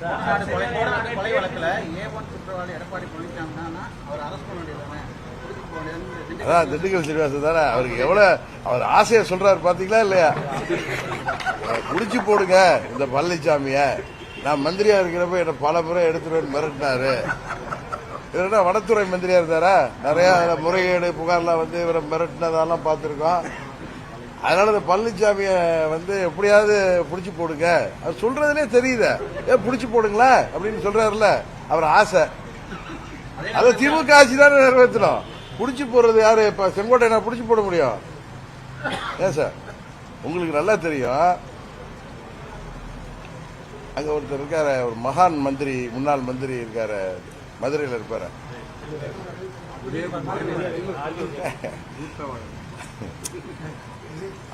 கொலை ஏ ஒன் குற்றவாளி எடப்பாடி பழனிசாமி அவர் பண்ண வேண்டியதானே அதான் திண்டுக்கல் சீனிவாசன் தானே? அவருக்கு எவ்வளவு அவர் ஆசையை சொல்றாரு பாத்தீங்களா இல்லையா? முடிச்சு போடுங்க இந்த பழனிசாமிய. நான் மந்திரியா இருக்கிறப்ப என்ன பல முறை எடுத்துருவேன் மிரட்டினாரு. இவர் என்ன வனத்துறை மந்திரியா இருந்தாரா? நிறைய முறைகேடு புகார்லாம் வந்து இவரை மிரட்டினதெல்லாம் பார்த்திருக்கோம். அதனால இந்த பழனிசாமிய வந்து எப்படியாவது பிடிச்சி போடுங்க. அவர் சொல்றதுலே தெரியுதே. ஏ பிடிச்சி போடுங்களா அப்படின்னு சொல்றாருல அவர் ஆசை. அதை திமுக ஆட்சி தானே நிறைவேற்றணும். பிடிச்சி போடுறது யாரு? இப்ப செங்கோட்டை நான் பிடிச்சி போட முடியும்? ஏன் சார்? உங்களுக்கு நல்லா தெரியும். அங்க ஒருத்தர் இருக்காரு ஒரு மகான் மந்திரி முன்னாள் மந்திரி இருக்காரு. மதுரையில் இருப்பாரு.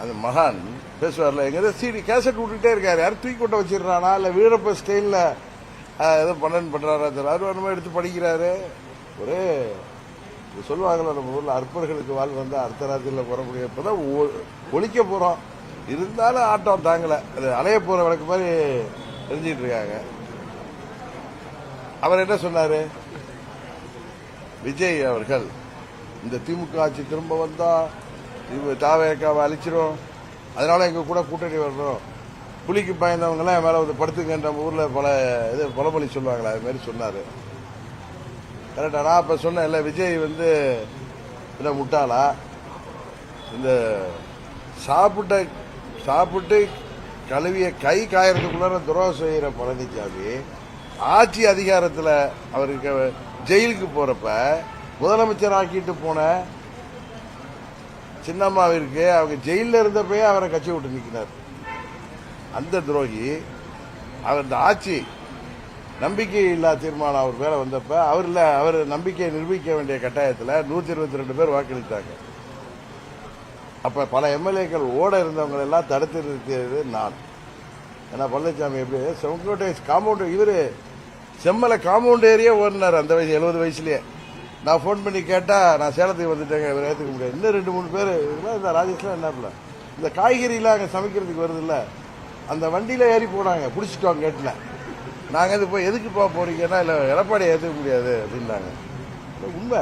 அந்த மகான் பேசுவார்ல எங்க சிடி கேசட் விட்டுட்டே இருக்காரு. யாரும் தூக்கி கொட்ட வச்சிடறானா? இல்ல வீரப்ப ஸ்டைல்ல ஏதோ பண்ணன் பண்றாரா தெரியல. அவர் எடுத்து படிக்கிறாரு. ஒரே சொல்லுவாங்களோ சொல்லுவாங்கல்ல நம்ம ஊர்ல அற்பர்களுக்கு வாழ் வந்து அர்த்தராத்திரியில் போற முடியும் இப்பதான் ஒ- ஒழிக்க போறோம். இருந்தாலும் ஆட்டம் தாங்கல. அது அலைய போற வழக்கு மாதிரி தெரிஞ்சிட்டு இருக்காங்க. அவர் என்ன சொன்னாரு? விஜய் அவர்கள் இந்த திமுக ஆட்சி திரும்ப வந்தா இது தாவேக்காவை அழிச்சிரும். அதனால எங்க கூட கூட்டணி வரணும். புலிக்கு பயந்தவங்க எல்லாம் மேல வந்து படுத்துங்க நம்ம ஊர்ல பல இது பழமொழி சொல்லுவாங்களே அது மாதிரி சொன்னாரு. கரெக்டா நான் இப்ப சொன்னேன் இல்லை விஜய் வந்து இல்ல முட்டாளா? இந்த சாப்பிட்ட சாப்பிட்டு கழுவிய கை காயறதுக்குள்ள துரோகம் செய்யற பழனிசாமி ஆட்சி அதிகாரத்துல அவருக்கு ஜெயிலுக்கு போறப்ப முதலமைச்சர் ஆக்கிட்டு போன சின்னம்மாவிற்கு அவங்க ஜெயிலில் இருந்தப்பயே அவரை கட்சி விட்டு நிற்கிறார் அந்த துரோகி அவர் இந்த ஆட்சி நம்பிக்கை இல்லா தீர்மானம் அவர் மேல வந்தப்ப அவரில் அவர் நம்பிக்கையை நிரூபிக்க வேண்டிய கட்டாயத்தில் நூத்தி இருபத்தி ரெண்டு பேர் வாக்களித்தாங்க. அப்ப பல எம்எல்ஏக்கள் ஓட இருந்தவங்க எல்லாம் தடுத்து நிறுத்தியது நான். ஏன்னா பழனிசாமி எப்படி செங்கோட்டை காம்பவுண்ட் இவரு செம்மலை காம்பவுண்ட் ஏரியா ஓடினார் அந்த வயசு எழுபது வயசுலேயே. நான் ஃபோன் பண்ணி கேட்டால் நான் சேலத்துக்கு வந்துட்டேங்க இவர் ஏற்றுக்க முடியாது. இன்னும் ரெண்டு மூணு பேர் இதெல்லாம் இந்த ராஜேஷ்லாம் என்ன இந்த காய்கறிலாம் அங்கே சமைக்கிறதுக்கு வருதுல்ல அந்த வண்டியில் ஏறி போனாங்க பிடிச்சிட்டோம் கேட்டில் நாங்கள் இது போய் எதுக்கு போக போகிறீங்கன்னா இல்லை எடப்பாடி ஏற்றுக்க முடியாது அப்படின்னாங்க. உண்மை.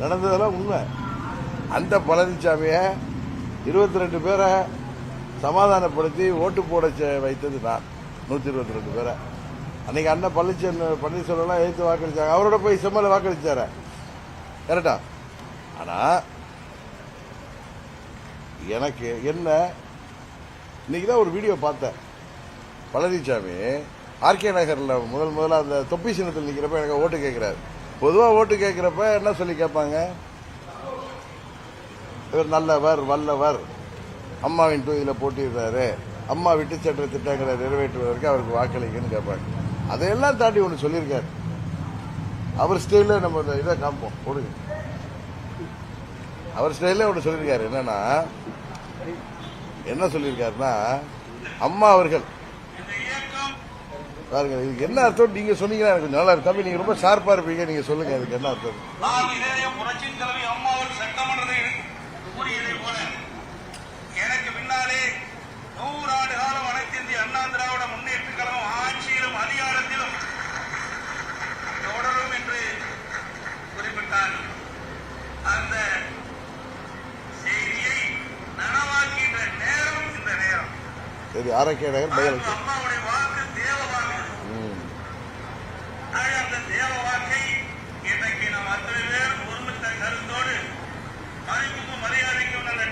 நடந்ததெல்லாம் உண்மை. அந்த பழனிசாமியை இருபத்தி ரெண்டு பேரை சமாதானப்படுத்தி ஓட்டு போட செ- வைத்தது நான். நூற்றி இருபத்தி ரெண்டு பேரை. அன்னைக்கு அண்ணன் பழனிச்சன் பன்னீர்செல்வம்லாம் எழுத்து வாக்களிச்சாங்க. அவரோட போய் செம்மலை வாக்களிச்சார. கரெக்டா ஆனா எனக்கு என்ன இன்றைக்கி தான் ஒரு வீடியோ பார்த்தேன். பழனிசாமி ஆர்கே நகர்ல முதல் முதல்ல அந்த தொப்பி சின்னத்தில் நிற்கிறப்ப எனக்கு ஓட்டு கேட்கிறாரு பொதுவாக ஓட்டு கேட்கிறப்ப என்ன சொல்லி கேட்பாங்க? இவர் நல்லவர் வல்லவர். அம்மாவின் தொகுதியில் போட்டிடுறாரு அம்மா விட்டு சட்ட திட்டங்களை நிறைவேற்றுவதற்கு அவருக்கு வாக்களிக்குன்னு கேட்பாங்க. அதையெல்லாம் தாண்டி ஒன்று சொல்லியிருக்காரு. அவர் ஸ்டைல நம்ம இந்த இதை காமிப்போம். கொடுங்க அவர் ஸ்டைலில் ஒன்று சொல்லியிருக்காரு. என்னன்னா என்ன சொல்லியிருக்காருன்னா அம்மா அவர்கள். பாருங்க இதுக்கு என்ன அர்த்தம்? நீங்க சொன்னீங்கன்னா எனக்கு நல்லா இருக்கும். தம்பி நீங்க ரொம்ப ஷார்ப்பா இருப்பீங்க. நீங்க சொல்லுங்க இதுக்கு என்ன அர்த்தம்? எனக்கு பின்னாலே நூறாண்டு காலம் அனைத்து இந்திய அண்ணா திராவிட முன்னேற்ற கழகம்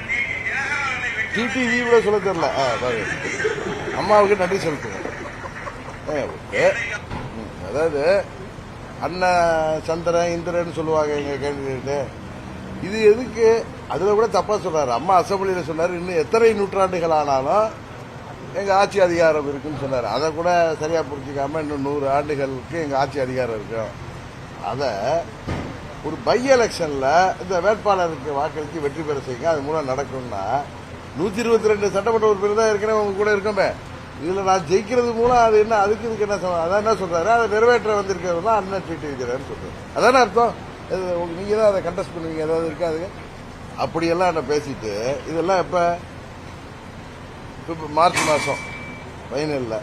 டி. தினகரனை வெற்றி டிடிவி கூட சொல்ல தெரியல. ஆ. அம்மாவுக்கு நன்றி செலுத்துங்க அதாவது அண்ணன் சந்திரன் இந்திரன் சொல்லுவாங்க எங்க கேண்டிடேட்டு இது எதுக்கு? அதுல கூட தப்பா சொல்றாரு. அம்மா அசம்பிளியில சொன்னாரு. இன்னும் எத்தனை நூற்றாண்டுகள் ஆனாலும் எங்கள் ஆட்சி அதிகாரம் இருக்குன்னு சொன்னார். அதை கூட சரியாக புரிஞ்சுக்காம இன்னும் நூறு ஆண்டுகளுக்கு எங்கள் ஆட்சி அதிகாரம் இருக்கும் அதை ஒரு பை எலெக்ஷனில் இந்த வேட்பாளருக்கு வாக்களித்து வெற்றி பெற செய்யுங்க. அது மூலம் நடக்கும்னா நூற்றி இருபத்தி ரெண்டு சட்டமன்ற உறுப்பினர் தான் ஏற்கனவே உங்க கூட இருக்கமே. இதில் நான் ஜெயிக்கிறது மூலம் அது என்ன அதுக்கு இதுக்கு என்ன சம்மந்தம்? அதான் என்ன சொல்கிறாரு அதை நிறைவேற்ற வந்திருக்கிறது தான் அண்ணன் டிடி விஜயன் சொல்றாரு. அதானே அர்த்தம்? நீங்கள் தான் அதை கண்டஸ்ட் பண்ணுவீங்க. ஏதாவது இருக்காதுங்க அப்படியெல்லாம் என்ன பேசிட்டு இதெல்லாம் இப்போ இப்ப மார்ச் மாதம் ஃபைனலில்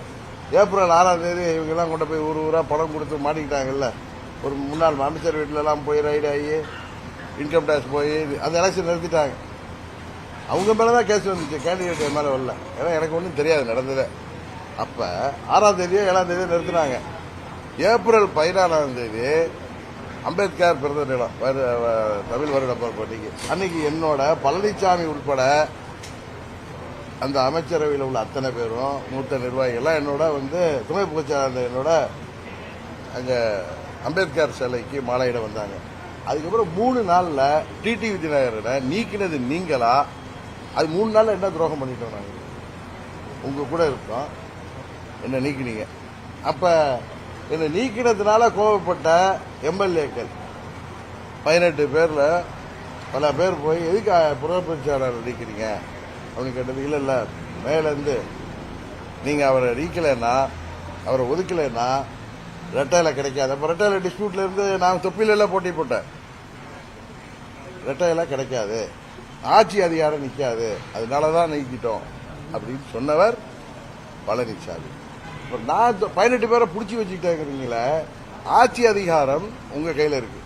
ஏப்ரல் ஆறாம் தேதி இவங்கெல்லாம் கொண்டு போய் ஊர் ஊராக பணம் கொடுத்து மாட்டிக்கிட்டாங்கல்ல. ஒரு முன்னாள் அமைச்சர் வீட்டிலலாம் போய் ரைடு ஆகி இன்கம் டேக்ஸ் போய் அந்த எலெக்ஷன் நிறுத்திட்டாங்க. அவங்க மேலே தான் கேஸ் வந்துச்சு கேண்டிடேட் மேலே வரல. ஏன்னா எனக்கு ஒன்றும் தெரியாது நடந்ததே. அப்போ ஆறாம் தேதியோ ஏழாம் தேதியோ நிறுத்தினாங்க. ஏப்ரல் பதினாலாம் தேதி அம்பேத்கர் பிறந்த நிலம் வரு- வ- தமிழ் வருட பிறப்பு அன்னைக்கு அன்னைக்கு என்னோட பழனிசாமி உட்பட அந்த அமைச்சரவையில் உள்ள அத்தனை பேரும் மூத்த நிர்வாகிகள்லாம் என்னோட வந்து துணை பொதுச்செயலாளர் என்னோட அங்கே அம்பேத்கர் சிலைக்கு மாலையிட வந்தாங்க. அதுக்கப்புறம் மூணு நாளில் டிடி விஜயநகரனை நீக்கினது நீங்களா? அது மூணு நாளில் என்ன துரோகம் பண்ணிட்டோம் நாங்கள் உங்கள் கூட இருக்கோம். என்ன நீக்கினீங்க? அப்போ என்னை நீக்கினதுனால கோவப்பட்ட எம்எல்ஏக்கள் பதினெட்டு பேரில் பல பேர் போய் எதுக்கு புறப்பரிச்சாளர் நீக்கிறீங்க அப்படின்னு கேட்டது இல்லை இல்லை மேலேருந்து நீங்கள் அவரை நீக்கலைன்னா அவரை ஒதுக்கலைன்னா ரெட்டையில கிடைக்காது. அப்போ ரெட்டையில டிஸ்பியூட்ல இருந்து நான் தொப்பிலெல்லாம் போட்டி போட்டேன். ரெட்டையெல்லாம் கிடைக்காது. ஆட்சி அதிகாரம் நிற்காது அதனால தான் நீக்கிட்டோம் அப்படின்னு சொன்னவர் பழனிசாமி இப்போ நான் பதினெட்டு பேரை பிடிச்சி வச்சுக்கிட்டேங்கிறீங்களே ஆட்சி அதிகாரம் உங்கள் கையில் இருக்கு.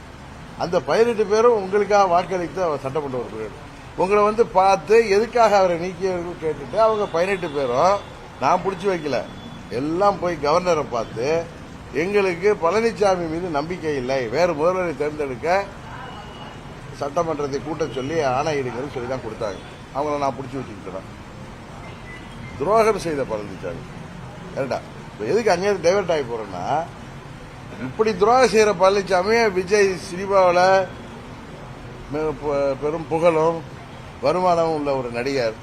அந்த பதினெட்டு பேரும் உங்களுக்காக வாக்களித்து அவர் சட்டமன்ற உறுப்பினர் உங்களை வந்து பார்த்து எதுக்காக அவரை நீக்கியவர்கள் கேட்டுட்டு அவங்க பதினெட்டு பேரும் நான் பிடிச்சி வைக்கல. எல்லாம் போய் கவர்னரை பார்த்து எங்களுக்கு பழனிசாமி மீது நம்பிக்கை இல்லை. வேறு முதல்வரை தேர்ந்தெடுக்க சட்டமன்றத்தை கூட்ட சொல்லி ஆணையிடுங்கன்னு சொல்லி தான் கொடுத்தாங்க. அவங்கள நான் பிடிச்சி வச்சுக்கிட்டேன்? துரோகம் செய்த பழனிசாமி கரெக்டா இப்போ எதுக்கு அங்கேயிருந்து டைவெர்ட் ஆகி போகிறேன்னா இப்படி துரோகம் செய்கிற பழனிசாமி விஜய் சினிமாவில் பெரும் புகழும் வருமானமும் உள்ள ஒரு நடிகர்.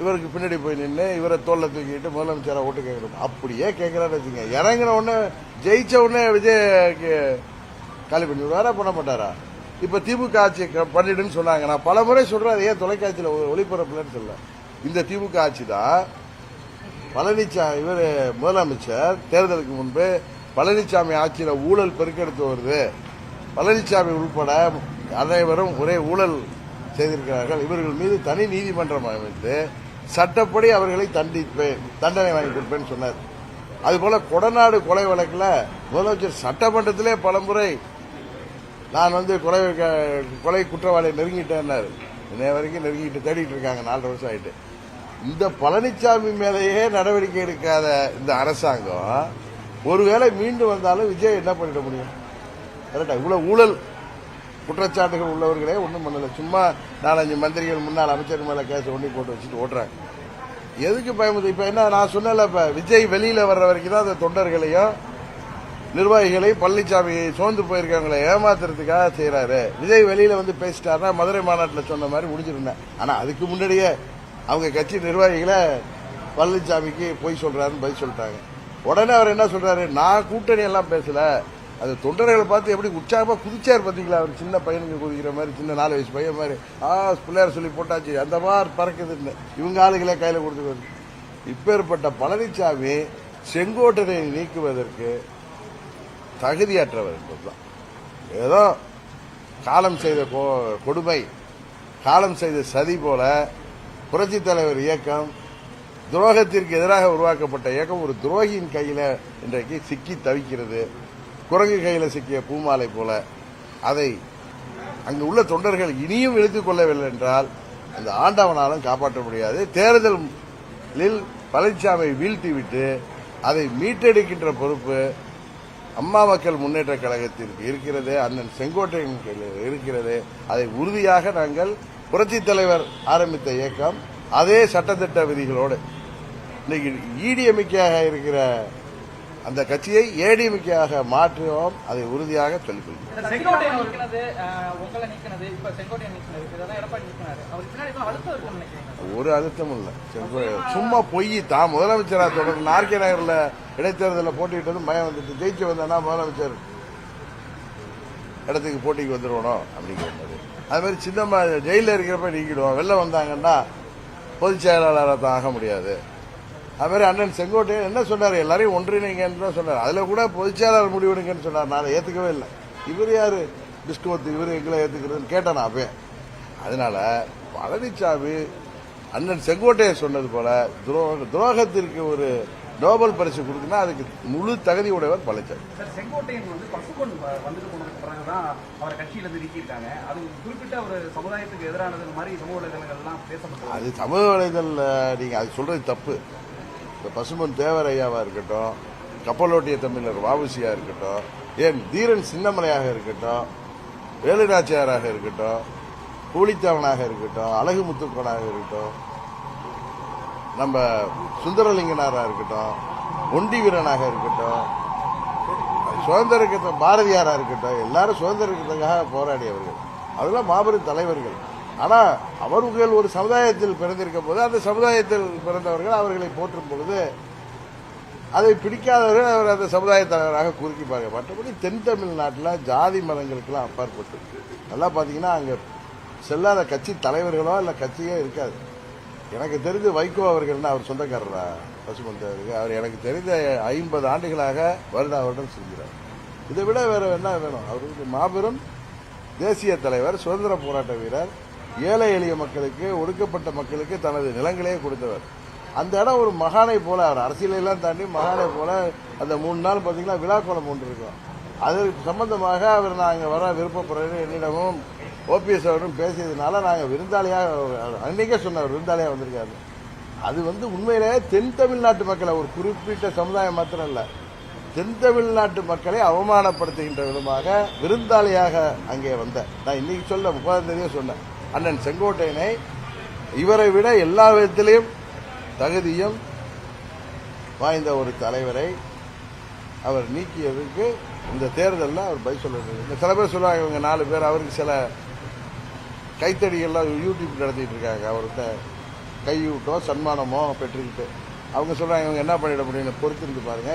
இவருக்கு பின்னாடி போய் நின்று இவரை தோல்ல தூக்கிட்டு முதலமைச்சரை ஓட்டு கேட்கணும். அப்படியே கேட்கிறான்னு வச்சுங்க. இறங்கின உடனே ஜெயிச்ச உடனே விஜய் காலி பண்ணி விடுவாரா பண்ண மாட்டாரா? இப்ப திமுக ஆட்சி க- பண்ணிடுன்னு சொன்னாங்க. நான் பல முறை சொல்றேன் ஏன் தொலைக்காட்சியில் ஒளிபரப்புலன்னு சொல்ல இந்த திமுக ஆட்சி தான் பழனிசாமி இவர் முதலமைச்சர் தேர்தலுக்கு முன்பு பழனிசாமி ஆட்சியில் ஊழல் பெருக்கெடுத்து வருது. பழனிசாமி உள்பட அனைவரும் ஒரே ஊழல் செய்திருக்கிறார்கள். இவர்கள் மீது தனி நீதிமன்றம் அமைத்து சட்டப்படி அவர்களை தண்டிப்பேன் தண்டனை வாங்கி கொடுப்பேன்னு சொன்னார். அதுபோல கொடநாடு கொலை வழக்கில் முதலமைச்சர் சட்டமன்றத்திலே பலமுறை நான் வந்து கொலை க- கொலை குற்றவாளியை நெருங்கிட்டேன்னாரு. இன்னைய வரைக்கும் நெருங்கிட்டு தேடிட்டு இருக்காங்க நாலு வருஷம் ஆயிட்டு. இந்த பழனிசாமி மேலேயே நடவடிக்கை எடுக்காத இந்த அரசாங்கம் ஒருவேளை மீண்டும் வந்தாலும் விஜய் என்ன பண்ணிட முடியும்? கரெக்டா? இவ்வளவு ஊழல். குற்றச்சாட்டுகள் உள்ளவர்களே ஒன்றும் பண்ணல. சும்மா நாலஞ்சு மந்திரிகள் முன்னாள் அமைச்சர் மேலே கேஸ் ஒண்ணி போட்டு வச்சுட்டு ஓட்டுறாங்க எதுக்கு பயமுது? இப்ப என்ன நான் சொன்னல இப்ப விஜய் வெளியில வர்ற வரைக்கும் தான் அந்த தொண்டர்களையும் நிர்வாகிகளை பழனிசாமி சோர்ந்து போயிருக்காங்களே ஏமாத்துறதுக்காக செய்யறாரு விஜய் வெளியில வந்து பேசிட்டாருன்னா மதுரை மாநாட்டில் சொன்ன மாதிரி முடிஞ்சிருந்தேன் ஆனா அதுக்கு முன்னாடியே அவங்க கட்சி நிர்வாகிகளை பழனிசாமிக்கு போய் சொல்றாருன்னு பதில் சொல்லிட்டாங்க. உடனே அவர் என்ன சொல்றாரு? நான் கூட்டணி எல்லாம் பேசல. அது தொண்டர்களை பார்த்து எப்படி உற்சாகமாக குதிச்சார் பார்த்தீங்களா அவர் சின்ன பையனுக்கு குதிக்கிற மாதிரி சின்ன நாலு வயசு பையன் மாதிரி. ஆ பிள்ளையார் சொல்லி போட்டாச்சு. அந்த மாதிரி பறக்குதுன்னு இவங்க ஆளுகளே கையில் கொடுத்துக்கிறது இப்பேற்பட்ட பழனிசாமி செங்கோட்டனை நீக்குவதற்கு தகுதியற்றவர் என்பதுதான். ஏதோ காலம் செய்த கொ- கொடுமை காலம் செய்த சதி போல புரட்சி தலைவர் இயக்கம் துரோகத்திற்கு எதிராக உருவாக்கப்பட்ட இயக்கம் ஒரு துரோகியின் கையில் இன்றைக்கு சிக்கி தவிக்கிறது. குரங்கு கையில் சிக்கிய பூமாலை போல அதை அங்கு உள்ள தொண்டர்கள் இனியும் இழுத்துக் கொள்ளவில்லை என்றால் அந்த ஆண்டவனாலும் காப்பாற்ற முடியாது. தேர்தலில் பழனிசாமியை வீழ்த்திவிட்டு அதை மீட்டெடுக்கின்ற பொறுப்பு அம்மா மக்கள் முன்னேற்ற கழகத்திற்கு இருக்கிறது அண்ணன் செங்கோட்டையின் கையில் இருக்கிறது. அதை உறுதியாக நாங்கள் புரட்சி தலைவர் ஆரம்பித்த இயக்கம் அதே சட்டத்திட்ட விதிகளோடு. இன்னைக்கு ஈடியமிக்கையாக இருக்கிற அந்த கட்சியை ஏடிஎம்மிக்கையாக மாற்றுவோம் அதை உறுதியாக சொல்லிக் கொள்கிறோம் அழுத்தம் ஒரு அழுத்தமும் இல்லை. சும்மா பொய் தான். முதலமைச்சரா தொடர்ந்து ஆர்கே நகர்ல இடைத்தேர்தலில் போட்டியிட்டதும் பயம் வந்துட்டு ஜெயிச்சு வந்தேன்னா முதலமைச்சர் இடத்துக்கு போட்டிக்கு வந்துருவணும் அப்படிங்கிற மாதிரி. அது மாதிரி சின்னம்மா ஜெயிலில் இருக்கிறப்ப நீக்கிடுவோம். வெளில வந்தாங்கன்னா பொதுச் செயலாளராக தான் ஆக முடியாது. அது மாதிரி அண்ணன் செங்கோட்டையன் என்ன சொன்னார்? எல்லாரையும் ஒன்றிணைங்கன்னு தான் சொன்னார். அதில் கூட பொதுச் செயலாளர் முடிவெடுங்கன்னு சொன்னார். நான் ஏற்றுக்கவே இல்லை. இவர் யாரு? டிஸ்கோத்து இவர் எங்களை ஏற்றுக்கிறதுன்னு கேட்டேன் நான் அப்பயே. அதனால பழனிசாமி அண்ணன் செங்கோட்டையன் சொன்னது போல துரோக துரோகத்திற்கு ஒரு நோபல் பரிசு கொடுக்குன்னா அதுக்கு முழு தகுதி உடையவர் பழனிசாமி செங்கோட்டையன் வந்து பசுபொன் வந்துட்டு போனதுக்கு பிறகுதான் அவரை கட்சியில இருந்து நீக்கியிருக்காங்க. அது குறிப்பிட்ட ஒரு சமுதாயத்துக்கு எதிரானது மாதிரி சமூக வலைதளங்கள்லாம் பேசப்பட்டது. அது சமூக வலைதள நீங்க அது சொல்றது தப்பு. இந்த பசுமன் தேவர் இருக்கட்டும் கப்பலோட்டிய தமிழர் வாவுசியா இருக்கட்டும் ஏன் தீரன் சின்னமலையாக இருக்கட்டும் வேலுநாச்சியாராக இருக்கட்டும் கூலித்தவனாக இருக்கட்டும் அழகு முத்துக்கனாக இருக்கட்டும் நம்ம சுந்தரலிங்கனாராக இருக்கட்டும் ஒண்டி வீரனாக இருக்கட்டும் சுதந்திரத்தை பாரதியாராக இருக்கட்டும் எல்லாரும் சுதந்திரத்துக்காக போராடியவர்கள். அதெல்லாம் மாபெரும் தலைவர்கள். ஆனால் அவர்கள் ஒரு சமுதாயத்தில் பிறந்திருக்க போது அந்த சமுதாயத்தில் பிறந்தவர்கள் அவர்களை போற்றும் பொழுது அதை பிடிக்காதவர்கள் அவர் அந்த சமுதாய தலைவராக குறுக்கிப்பாங்க மற்றபடி தென் தமிழ்நாட்டில் ஜாதி மதங்களுக்கெல்லாம் அப்பாற்பட்டு நல்லா பார்த்தீங்கன்னா அங்கே செல்லாத கட்சி தலைவர்களோ இல்லை கட்சியே இருக்காது. எனக்கு தெரிந்து வைகோ அவர்கள்னு அவர் சொந்தக்காரரா? பசுமந்தருக்கு அவர் எனக்கு தெரிந்த ஐம்பது ஆண்டுகளாக வருடா வருடம் செஞ்சுறார். இதை விட வேற என்ன வேணும்? அவருக்கு மாபெரும் தேசிய தலைவர் சுதந்திர போராட்ட வீரர் ஏழை எளிய மக்களுக்கு ஒடுக்கப்பட்ட மக்களுக்கு தனது நிலங்களே கொடுத்தவர். அந்த இடம் ஒரு மகானை போல அவர் அரசியலெல்லாம் தாண்டி மகானை போல அந்த மூணு நாள் பார்த்தீங்கன்னா விழாக்கோலம் ஒன்று இருக்கும். அதற்கு சம்பந்தமாக அவர் நாங்கள் வர விருப்பப்படுறேன்னு என்னிடமும் ஓபிஎஸ் அவரும் பேசியதுனால நாங்கள் விருந்தாளியாக அன்னைக்கே சொன்னார் விருந்தாளியாக வந்திருக்காரு. அது வந்து உண்மையிலே தென் தமிழ்நாட்டு மக்களை ஒரு குறிப்பிட்ட சமுதாயம் மாத்திரம் இல்லை தென் தமிழ்நாட்டு மக்களை அவமானப்படுத்துகின்ற விதமாக விருந்தாளியாக அங்கே வந்தேன் நான் இன்னைக்கு சொல்ல முப்பதாம் தேதியே சொன்னேன். அண்ணன் செங்கோட்டையனை இவரை விட எல்லா விதத்திலையும் தகுதியும் வாய்ந்த ஒரு தலைவரை அவர் நீக்கியதுக்கு இந்த தேர்தலில் அவர் பதில் சொல்ல சில பேர் சொல்லுவாங்க இவங்க நாலு பேர் அவருக்கு சில கைத்தடிகள்லாம் யூடியூப் நடத்திட்டு இருக்காங்க. அவர்கிட்ட கையூட்டோ சன்மானமோ பெற்றுக்கிட்டு அவங்க சொல்றாங்க இவங்க என்ன பண்ணிட முடியும்னு பொறுத்திருந்து பாருங்க.